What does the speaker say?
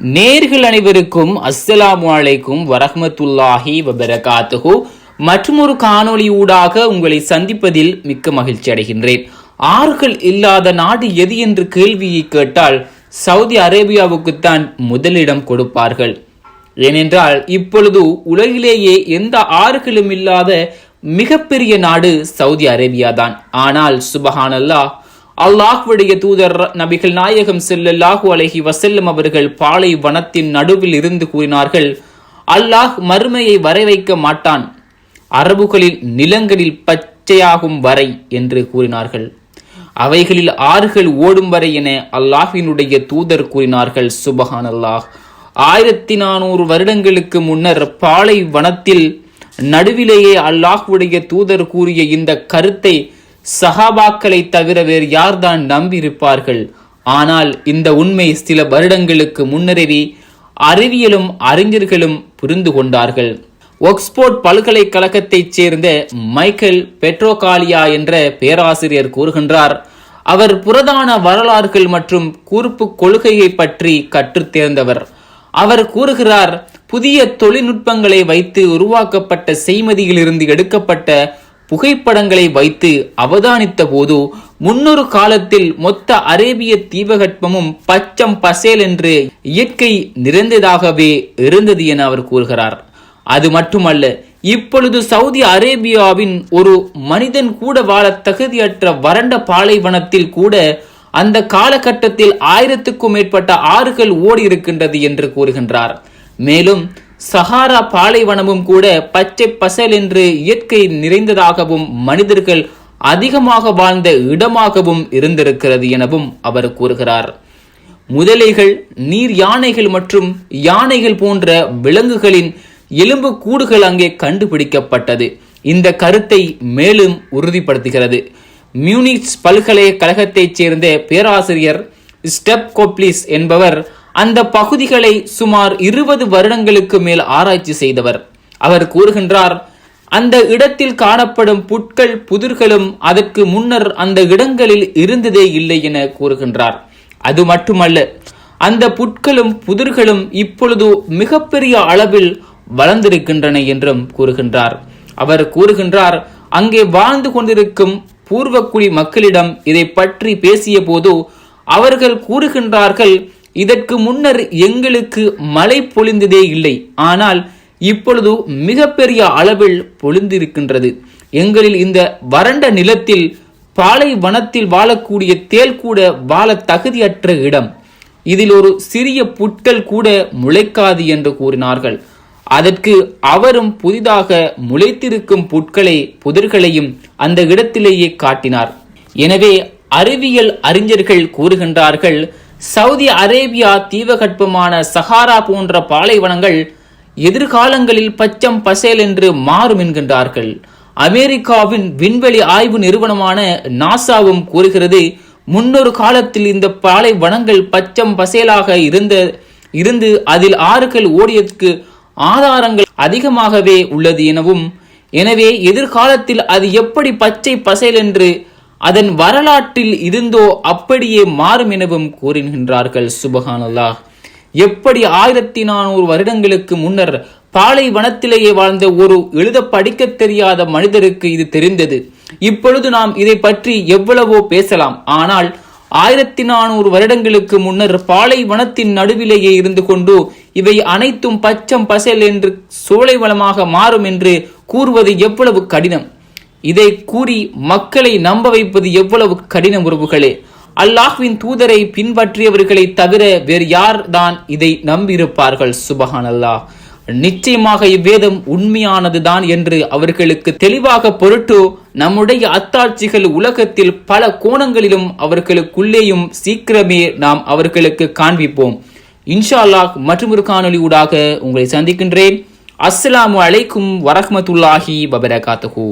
நேர்கள் அனைவருக்கும் அஸ்ஸலாமு அலைக்கும் வரஹமத்துல்லாஹி வபரகாத்துஹு. மற்றொரு காணொளி ஊடாக உங்களை சந்திப்பதில் மிக்க மகிழ்ச்சி அடைகின்றேன். ஆறுகள் இல்லாத நாடு எது என்று கேள்வியை கேட்டால் சவுதி அரேபியாவுக்குத்தான் முதலிடம் கொடுப்பார்கள். ஏனென்றால் இப்பொழுது உலகிலேயே எந்த ஆறுகளும் இல்லாத மிகப்பெரிய நாடு சவுதி அரேபியா தான் ஆனால் சுபஹானல்லா அல்லாஹ்வுடைய தூதர் நபிகள் நாயகம் செல்லல்லாஹு அலஹி வசல்லம் அவர்கள் பாலை வனத்தின் நடுவில் இருந்து கூறினார்கள் அல்லாஹ் மறுமையை வரவைக்க மாட்டான். அரபுகளில் நிலங்களில் பச்சையாகும் வரை என்று கூறினார்கள். அவைகளில் ஆறுகள் ஓடும் வரை என அல்லாஹினுடைய தூதர் கூறினார்கள் சுபஹான் அல்லாஹ் ஆயிரத்தி நானூறு வருடங்களுக்கு முன்னர் பாலை வனத்தில் நடுவிலேயே அல்லாஹ்வுடைய தூதர் கூறிய இந்த கருத்தை சஹாபாக்களை தவிர வேறு யார்தான் நம்பியிருப்பார்கள்? ஆனால் இந்த உண்மை சில வருடங்களுக்கு முன்னரே அறிவியலும் அறிஞர்களும் புரிந்து கொண்டார்கள். ஒக்ஸ்போர்ட் பல்கலைக்கழகத்தைச் சேர்ந்த மைக்கேல் பெட்ரோகாலியா என்ற பேராசிரியர் கூறுகின்றார் அவர் புரதான வரலாறுகள் மற்றும் கூர்ப்பு கொள்கையை பற்றி கற்றுத் தேர்ந்தவர். அவர் கூறுகிறார் புதிய தொழில்நுட்பங்களை வைத்து உருவாக்கப்பட்ட செய்மதியிலிருந்து எடுக்கப்பட்ட புகைப்படங்களை வைத்து அவதானித்த போது முன்னொரு காலத்தில் மொத்த அரேபிய தீபகற்பமும் பச்சம் பசேல் என்று இயற்கை நிறைந்ததாகவே இருந்தது என அவர் கூறுகிறார். அது மட்டுமல்ல இப்பொழுது சவுதி அரேபியாவின் ஒரு மனிதன் கூட வாழ தகுதியற்ற வறண்ட பாலைவனத்தில் கூட அந்த காலகட்டத்தில் ஆயிரத்துக்கும் மேற்பட்ட ஆறுகள் ஓடி இருக்கின்றது என்று கூறுகின்றார். மேலும் சஹாரா பாலைவனமும் கூட பச்சை பசல் என்று இயற்கை நிறைந்ததாகவும் மனிதர்கள் அதிகமாக வாழ்ந்த இடமாகவும் இருந்திருக்கிறது எனவும் அவர் கூறுகிறார். முதலைகள் நீர் யானைகள் மற்றும் யானைகள் போன்ற விலங்குகளின் எலும்பு கூடுகள் அங்கே கண்டுபிடிக்கப்பட்டது. இந்த கருத்தை மேலும் உறுதிப்படுத்துகிறது. மியூனிச் பல்கலைக்கழகத்தைச் சேர்ந்த பேராசிரியர் ஸ்டெப் கோப்ளிஸ் என்பவர் அந்த பகுதிகளை சுமார் இருபது வருடங்களுக்கு மேல் ஆராய்ச்சி செய்தவர். அவர் கூறுகின்றார் அந்த இடத்தில் காணப்படும் புட்கள் புதிர்களும் அதற்கு முன்னர் அந்த இடங்களில் இருந்ததே இல்லை என கூறுகின்றார். அது மட்டுமல்ல அந்த புட்களும் புதிர்களும் இப்பொழுது மிகப்பெரிய அளவில் வளர்ந்திருக்கின்றன என்றும் கூறுகின்றார். அவர் கூறுகின்றார் அங்கே வாழ்ந்து கொண்டிருக்கும் பூர்வக்குடி மக்களிடம் இதை பற்றி பேசிய போது அவர்கள் கூறுகின்றார்கள் இதற்கு முன்னர் எங்களுக்கு மழை பொழிந்ததே இல்லை. ஆனால் இப்பொழுது மிகப்பெரிய அளவில் பொழிந்திருக்கின்றது. எங்களில் இந்த வறண்ட நிலத்தில் பாலைவனத்தில் வாழக்கூடிய தேல் கூட வாழ தகுதியற்ற இடம். இதில் ஒரு சிறிய புட்கள் கூட முளைக்காது என்று கூறினார்கள். அதற்கு அவரும் புதிதாக முளைத்திருக்கும் புட்களை புதிர்களையும் அந்த இடத்திலேயே காட்டினார். எனவே அறிவியல் அறிஞர்கள் கூறுகின்றார்கள் சவுதி அரேபியா தீபகற்பமான சஹாரா போன்ற பாலைவனங்கள் எதிர்காலங்களில் பச்சம் பசேல் என்று மாறும் என்கின்றார்கள். அமெரிக்காவின் விண்வெளி ஆய்வு நிறுவனமான நாசாவும் கூறுகிறது முன்னொரு காலத்தில் இந்த பாலைவனங்கள் பச்சம் பசேலாக இருந்த இருந்து அதில் ஆறுகள் ஓடியதற்கு ஆதாரங்கள் அதிகமாகவே உள்ளது எனவும் எனவே எதிர்காலத்தில் அது எப்படி பச்சை பசேல் என்று அதன் வரலாற்றில் இருந்தோ அப்படியே மாறும் எனவும் கூறுகின்றார்கள். சுபஹானல்லாஹ் எப்படி ஆயிரத்தி நானூறு வருடங்களுக்கு முன்னர் பாலைவனத்திலேயே வாழ்ந்த ஒரு எழுத படிக்க தெரியாத மனிதருக்கு இது தெரிந்தது. இப்பொழுது நாம் இதை பற்றி எவ்வளவோ பேசலாம். ஆனால் ஆயிரத்தி நானூறு வருடங்களுக்கு முன்னர் பாலைவனத்தின் நடுவிலேயே இருந்து கொண்டு இவை அனைத்தும் பச்சம் பசல் என்று சோலை வளமாக மாறும் என்று கூறுவது எவ்வளவு கடினம். இதை கூறி மக்களை நம்ப வைப்பது எவ்வளவு கடின உறவுகளே. அல்லாஹ்வின் தூதரை பின்பற்றியவர்களை தவிர வேறு யார் தான் இதை நம்பியிருப்பார்கள்? சுபஹான் அல்லாஹ் நிச்சயமாக இவ்வேதம் உண்மையானதுதான் என்று அவர்களுக்கு தெளிவாக பொருட்டு நம்முடைய அத்தாட்சிகள் உலகத்தில் பல கோணங்களிலும் அவர்களுக்குள்ளேயும் சீக்கிரமே நாம் அவர்களுக்கு காண்பிப்போம். இன்ஷா அல்லாஹ் மற்றொரு காணொலி ஊடாக உங்களை சந்திக்கின்றேன். அஸ்லாம் அலைக்கும் வரஹமத்துல்லாஹி வபரகாத்துஹூ.